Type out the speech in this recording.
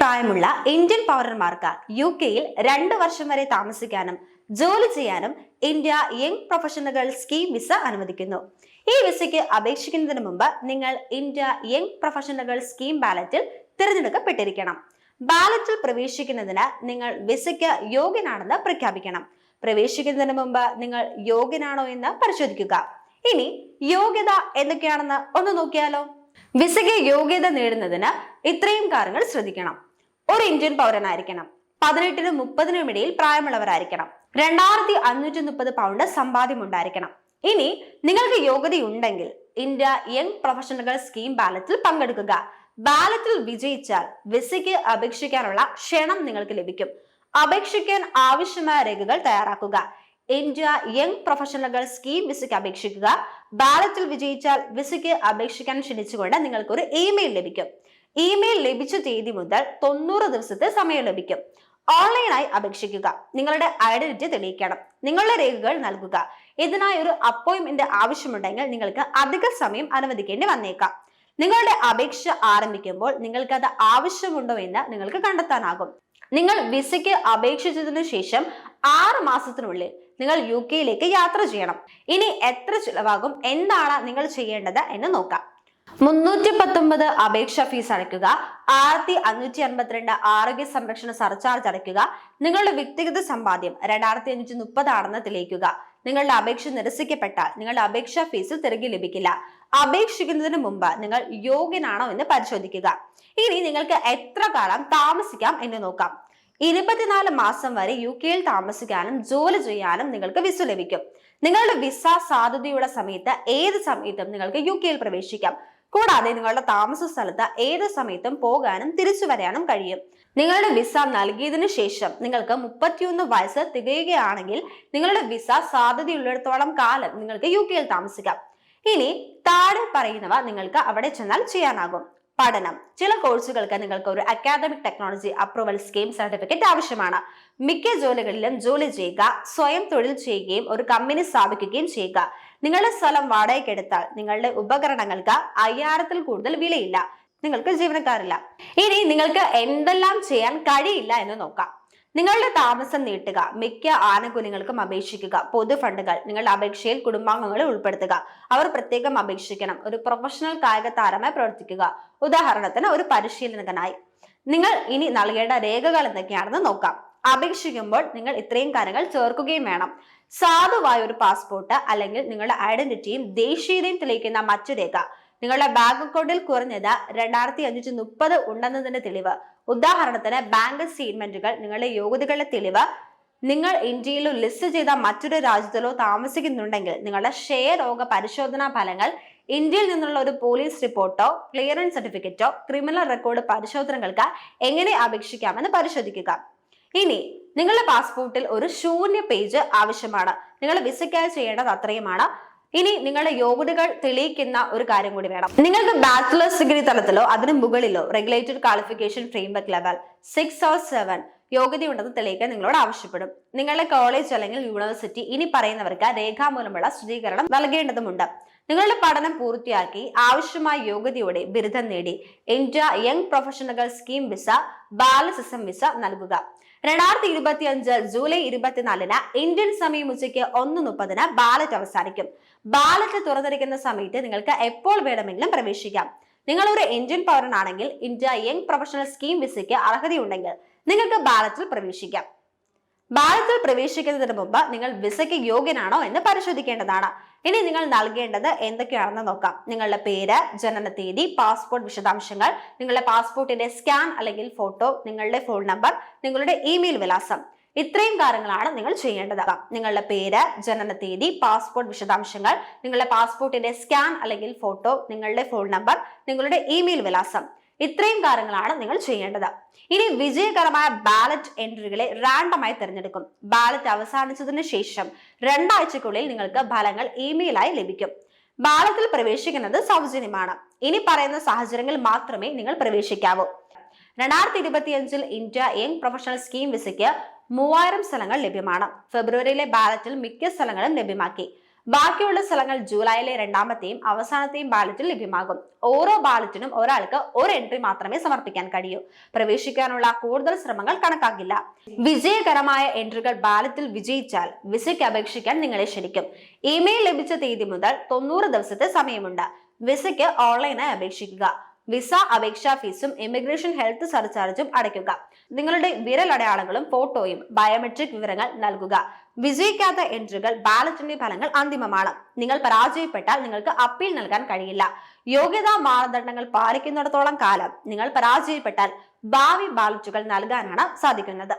പ്രായമുള്ള ഇന്ത്യൻ പൗരന്മാർക്ക് യു കെയിൽ രണ്ട് വർഷം വരെ താമസിക്കാനും ജോലി ചെയ്യാനും ഇന്ത്യ യങ് പ്രൊഫഷണലുകൾ സ്കീം വിസ അനുവദിക്കുന്നു. ഈ വിസയ്ക്ക് അപേക്ഷിക്കുന്നതിന് മുമ്പ് നിങ്ങൾ ഇന്ത്യ യങ് പ്രൊഫഷണലുകൾ സ്കീം ബാലറ്റിൽ തിരഞ്ഞെടുക്കപ്പെട്ടിരിക്കണം. ബാലറ്റിൽ പ്രവേശിക്കുന്നതിന് നിങ്ങൾ വിസയ്ക്ക് യോഗ്യനാണെന്ന് പ്രഖ്യാപിക്കണം. പ്രവേശിക്കുന്നതിന് മുമ്പ് നിങ്ങൾ യോഗ്യനാണോ എന്ന് പരിശോധിക്കുക. ഇനി യോഗ്യത എന്തൊക്കെയാണെന്ന് ഒന്ന് നോക്കിയാലോ? വിസയ്ക്ക് യോഗ്യത നേടുന്നതിന് ഇത്രയും കാര്യങ്ങൾ ശ്രദ്ധിക്കണം. ഒരു ഇന്ത്യൻ പൗരനായിരിക്കണം. പതിനെട്ടിനും മുപ്പതിനും ഇടയിൽ പ്രായമുള്ളവരായിരിക്കണം. രണ്ടായിരത്തി അഞ്ഞൂറ്റി മുപ്പത് പൗണ്ട് സമ്പാദ്യം ഉണ്ടായിരിക്കണം. ഇനി നിങ്ങൾക്ക് യോഗ്യതയുണ്ടെങ്കിൽ ഇന്ത്യ യങ് പ്രൊഫഷണലുകൾ സ്കീം ബാലറ്റിൽ പങ്കെടുക്കുക. ബാലറ്റിൽ വിജയിച്ചാൽ വിസയ്ക്ക് അപേക്ഷിക്കാനുള്ള ക്ഷണം നിങ്ങൾക്ക് ലഭിക്കും. അപേക്ഷിക്കാൻ ആവശ്യമായ രേഖകൾ തയ്യാറാക്കുക. ഇന്ത്യ യങ് പ്രൊഫഷണലുകൾ സ്കീം വിസയ്ക്ക് അപേക്ഷിക്കുക. ബാലറ്റിൽ വിജയിച്ചാൽ വിസയ്ക്ക് അപേക്ഷിക്കാൻ ക്ഷണിച്ചുകൊണ്ട് നിങ്ങൾക്ക് ഒരു ഇമെയിൽ ലഭിക്കും. ഇമെയിൽ ലഭിച്ച തീയതി മുതൽ തൊണ്ണൂറ് ദിവസത്തെ സമയം ലഭിക്കും. ഓൺലൈനായി അപേക്ഷിക്കുക. നിങ്ങളുടെ ഐഡന്റിറ്റി തെളിയിക്കണം. നിങ്ങളുടെ രേഖകൾ നൽകുക. ഇതിനായി ഒരു അപ്പോയിന്റ്മെന്റ് ആവശ്യമുണ്ടെങ്കിൽ നിങ്ങൾക്ക് അധിക സമയം അനുവദിക്കേണ്ടി വന്നേക്കാം. നിങ്ങളുടെ അപേക്ഷ ആരംഭിക്കുമ്പോൾ നിങ്ങൾക്ക് അത് ആവശ്യമുണ്ടോ എന്ന് നിങ്ങൾക്ക് കണ്ടെത്താനാകും. നിങ്ങൾ വിസയ്ക്ക് അപേക്ഷിച്ചതിനു ശേഷം ആറ് മാസത്തിനുള്ളിൽ നിങ്ങൾ യു കെയിലേക്ക് യാത്ര ചെയ്യണം. ഇനി എത്ര ചിലവാകും? എന്താണ് നിങ്ങൾ ചെയ്യേണ്ടത് എന്ന് നോക്കാം. മുന്നൂറ്റി പത്തൊമ്പത് അപേക്ഷ ഫീസ് അടയ്ക്കുക. ആയിരത്തി അഞ്ഞൂറ്റി അൻപത്തിരണ്ട് ആരോഗ്യ സംരക്ഷണ സർചാർജ് അടയ്ക്കുക. നിങ്ങളുടെ വ്യക്തിഗത സമ്പാദ്യം രണ്ടായിരത്തി അഞ്ഞൂറ്റി മുപ്പതാണെന്ന് തെളിയിക്കുക. നിങ്ങളുടെ അപേക്ഷ നിരസിക്കപ്പെട്ടാൽ നിങ്ങളുടെ അപേക്ഷാ ഫീസ് തിരികെ ലഭിക്കില്ല. അപേക്ഷിക്കുന്നതിന് മുമ്പ് നിങ്ങൾ യോഗ്യനാണോ എന്ന് പരിശോധിക്കുക. ഇനി നിങ്ങൾക്ക് എത്ര കാലം താമസിക്കാം എന്ന് നോക്കാം. ഇരുപത്തിനാല് മാസം വരെ യു കെയിൽ താമസിക്കാനും ജോലി ചെയ്യാനും നിങ്ങൾക്ക് വിസ ലഭിക്കും. നിങ്ങളുടെ വിസ സാധ്യതയുള്ള സമയത്ത് ഏത് സമയത്തും നിങ്ങൾക്ക് യു കെയിൽ പ്രവേശിക്കാം. കൂടാതെ നിങ്ങളുടെ താമസ സ്ഥലത്ത് ഏത് സമയത്തും പോകാനും തിരിച്ചു വരാനും കഴിയും. നിങ്ങളുടെ വിസ നൽകിയതിനു ശേഷം നിങ്ങൾക്ക് മുപ്പത്തിയൊന്ന് വയസ്സ് തികയുകയാണെങ്കിൽ നിങ്ങളുടെ വിസ സാധ്യതയുള്ളിടത്തോളം കാലം നിങ്ങൾക്ക് യു കെയിൽ താമസിക്കാം. ഇനി താഴെ പറയുന്നവ നിങ്ങൾക്ക് അവിടെ ചെന്നാൽ ചെയ്യാനാകും. പഠനം. ചില കോഴ്സുകൾക്ക് നിങ്ങൾക്ക് ഒരു academic technology approval scheme certificate ആവശ്യമാണ്. മിക്ക ജോലികളിലും ജോലി ചെയ്യുക സ്വയം തൊഴിൽ ചെയ്യുകയും ഒരു കമ്പനി സ്ഥാപിക്കുകയും ചെയ്യുക. നിങ്ങളുടെ സ്ഥലം വാടകയ്ക്കെടുത്താൽ നിങ്ങളുടെ ഉപകരണങ്ങൾക്ക് അയ്യായിരത്തിൽ കൂടുതൽ വിലയില്ല. നിങ്ങൾക്ക് ജീവനക്കാരില്ല. ഇനി നിങ്ങൾക്ക് എന്തെല്ലാം ചെയ്യാൻ കഴിയില്ല എന്ന് നോക്കാം. നിങ്ങളുടെ താമസം നീട്ടുക മിക്ക ആനുകൂല്യങ്ങൾക്കും അപേക്ഷിക്കുക പൊതു ഫണ്ടുകൾ നിങ്ങളുടെ അപേക്ഷയിൽ കുടുംബാംഗങ്ങളെ ഉൾപ്പെടുത്തുക. അവർ പ്രത്യേകം അപേക്ഷിക്കണം. ഒരു പ്രൊഫഷണൽ കായിക താരമായി പ്രവർത്തിക്കുക. ഉദാഹരണത്തിന് ഒരു പരിശീലകനായി. നിങ്ങൾ ഇനി നൽകേണ്ട രേഖകൾ എന്തൊക്കെയാണെന്ന് നോക്കാം. അപേക്ഷിക്കുമ്പോൾ നിങ്ങൾ ഇത്രയും കാര്യങ്ങൾ ചേർക്കുകയും വേണം. സാധുവായ ഒരു പാസ്പോർട്ട് അല്ലെങ്കിൽ നിങ്ങളുടെ ഐഡന്റിറ്റിയും ദേശീയതയും തെളിയിക്കുന്ന മറ്റു രേഖ. നിങ്ങളുടെ ബാങ്ക് അക്കൗണ്ടിൽ കുറഞ്ഞത് രണ്ടായിരത്തി അഞ്ഞൂറ്റി മുപ്പത് ഉണ്ടെന്നതിന്റെ തെളിവ്. ഉദാഹരണത്തിന് ബാങ്ക് സ്റ്റേറ്റ്മെന്റുകൾ നിങ്ങളുടെ യോഗ്യതകളുടെ തെളിവ്. നിങ്ങൾ ഇന്ത്യയിലോ ലിസ്റ്റ് ചെയ്ത മറ്റൊരു രാജ്യത്തിലോ താമസിക്കുന്നുണ്ടെങ്കിൽ നിങ്ങളുടെ ഷെയർ രോഗ പരിശോധനാ ഫലങ്ങൾ ഇന്ത്യയിൽ നിന്നുള്ള ഒരു പോലീസ് റിപ്പോർട്ടോ ക്ലിയറൻസ് സർട്ടിഫിക്കറ്റോ ക്രിമിനൽ റെക്കോർഡ് പരിശോധനകൾക്ക് എങ്ങനെ അപേക്ഷിക്കാമെന്ന് പരിശോധിക്കുക. ഇനി നിങ്ങളുടെ പാസ്പോർട്ടിൽ ഒരു ശൂന്യ പേജ് ആവശ്യമാണ്. നിങ്ങൾ വിസയ്ക്കായി ചെയ്യേണ്ടത് അത്രയുമാണ്. ഇനി നിങ്ങളുടെ യോഗ്യതകൾ തെളിയിക്കുന്ന ഒരു കാര്യം കൂടി വേണം. നിങ്ങൾക്ക് ബാച്ചിലേഴ്സ് ഡിഗ്രി തലത്തിലോ അതിന് മുകളിലോ regulated qualification framework level six or seven യോഗ്യതയുണ്ടെന്ന് തെളിയിക്കാൻ നിങ്ങളോട് ആവശ്യപ്പെടും. നിങ്ങളുടെ കോളേജ് അല്ലെങ്കിൽ യൂണിവേഴ്സിറ്റി ഇനി പറയുന്നവർക്ക് രേഖാമൂലമുള്ള സ്ഥിരീകരണം നൽകേണ്ടതുണ്ട് നിങ്ങളുടെ പഠനം പൂർത്തിയാക്കി ആവശ്യമായ യോഗ്യതയോടെ ബിരുദം നേടി India young professional scheme visa ബാലസിസം visa നൽകുക. രണ്ടായിരത്തി ഇരുപത്തി അഞ്ച് ജൂലൈ ഇരുപത്തിനാലിന് ഇന്ത്യൻ സമയം ഉച്ചയ്ക്ക് ഒന്ന് മുപ്പതിന് ബാലറ്റ് അവസാനിക്കും. ബാലറ്റ് തുറന്നിരിക്കുന്ന സമയത്ത് നിങ്ങൾക്ക് എപ്പോൾ വേണമെങ്കിലും പ്രവേശിക്കാം. നിങ്ങൾ ഒരു ഇന്ത്യൻ പൗരനാണെങ്കിൽ ഇന്ത്യ യങ് പ്രൊഫഷണൽ സ്കീം വിസയ്ക്ക് അർഹതയുണ്ടെങ്കിൽ നിങ്ങൾക്ക് ബാലറ്റിൽ പ്രവേശിക്കാം. ബാലറ്റിൽ പ്രവേശിക്കുന്നതിന് മുമ്പ് നിങ്ങൾ വിസയ്ക്ക് യോഗ്യനാണോ എന്ന് പരിശോധിക്കേണ്ടതാണ്. ഇനി നിങ്ങൾ നൽകേണ്ടത് എന്തൊക്കെയാണെന്ന് നോക്കാം. നിങ്ങളുടെ പേര് ജനന തീയതി പാസ്പോർട്ട് വിശദാംശങ്ങൾ നിങ്ങളുടെ പാസ്പോർട്ടിന്റെ സ്കാൻ അല്ലെങ്കിൽ ഫോട്ടോ നിങ്ങളുടെ ഫോൺ നമ്പർ നിങ്ങളുടെ ഇമെയിൽ വിലാസം. ഇത്രയും കാര്യങ്ങളാണ് നിങ്ങൾ ചെയ്യേണ്ടത്. നിങ്ങളുടെ പേര് ജനന തീയതി പാസ്പോർട്ട് വിശദാംശങ്ങൾ നിങ്ങളുടെ പാസ്പോർട്ടിന്റെ സ്കാൻ അല്ലെങ്കിൽ ഫോട്ടോ നിങ്ങളുടെ ഫോൺ നമ്പർ നിങ്ങളുടെ ഇമെയിൽ വിലാസം. ഇത്രയും കാര്യങ്ങളാണ് നിങ്ങൾ ചെയ്യേണ്ടത്. ഇനി വിജയകരമായ ബാലറ്റ് എൻട്രികളെ റാൻഡമായി തിരഞ്ഞെടുക്കും. ബാലറ്റ് അവസാനിച്ചതിന് ശേഷം രണ്ടാഴ്ചക്കുള്ളിൽ നിങ്ങൾക്ക് ഫലങ്ങൾ ഇമെയിലായി ലഭിക്കും. ബാലത്തിൽ പ്രവേശിക്കുന്നത് സൗജന്യമാണ്. ഇനി പറയുന്ന സാഹചര്യങ്ങളിൽ മാത്രമേ നിങ്ങൾ പ്രവേശിക്കാവൂ. രണ്ടായിരത്തി ഇരുപത്തിയഞ്ചിൽ ഇന്ത്യ യങ് പ്രൊഫഷണൽ സ്കീം വിസയ്ക്ക് മൂവായിരം സ്ഥലങ്ങൾ ലഭ്യമാണ്. ഫെബ്രുവരിയിലെ ബാലറ്റിൽ മിക്ക സ്ഥലങ്ങളും ലഭ്യമാക്കി. ബാക്കിയുള്ള സ്ഥലങ്ങൾ ജൂലൈയിലെ രണ്ടാമത്തെയും അവസാനത്തെയും ബാലറ്റിൽ ലഭ്യമാകും. ഓരോ ബാലറ്റിനും ഒരാൾക്ക് ഒരു എൻട്രി മാത്രമേ സമർപ്പിക്കാൻ കഴിയൂ. പ്രവേശിക്കാനുള്ള കൂടുതൽ ശ്രമങ്ങൾ കണക്കാക്കില്ല. വിജയകരമായ എൻട്രികൾ ബാലറ്റിൽ വിജയിച്ചാൽ വിസയ്ക്ക് അപേക്ഷിക്കാൻ നിങ്ങളെ ക്ഷണിക്കും. ഇമെയിൽ ലഭിച്ച തീയതി മുതൽ തൊണ്ണൂറ് ദിവസത്തെ സമയമുണ്ട്. വിസയ്ക്ക് ഓൺലൈനായി അപേക്ഷിക്കുക. വിസ അപേക്ഷാ ഫീസും ഇമിഗ്രേഷൻ ഹെൽത്ത് സർചാർജും അടയ്ക്കുക. നിങ്ങളുടെ വിരലടയാളങ്ങളും ഫോട്ടോയും ബയോമെട്രിക് വിവരങ്ങൾ നൽകുക. വിജയിക്കാത്ത എൻട്രികൾ ബാലറ്റിന്റെ ഫലങ്ങൾ അന്തിമമാണ്. നിങ്ങൾ പരാജയപ്പെട്ടാൽ നിങ്ങൾക്ക് അപ്പീൽ നൽകാൻ കഴിയില്ല. യോഗ്യതാ മാനദണ്ഡങ്ങൾ പാലിക്കുന്നിടത്തോളം കാലം നിങ്ങൾ പരാജയപ്പെട്ടാൽ ഭാവി ബാലറ്റുകൾ നൽകാനാണ് സാധിക്കുന്നത്.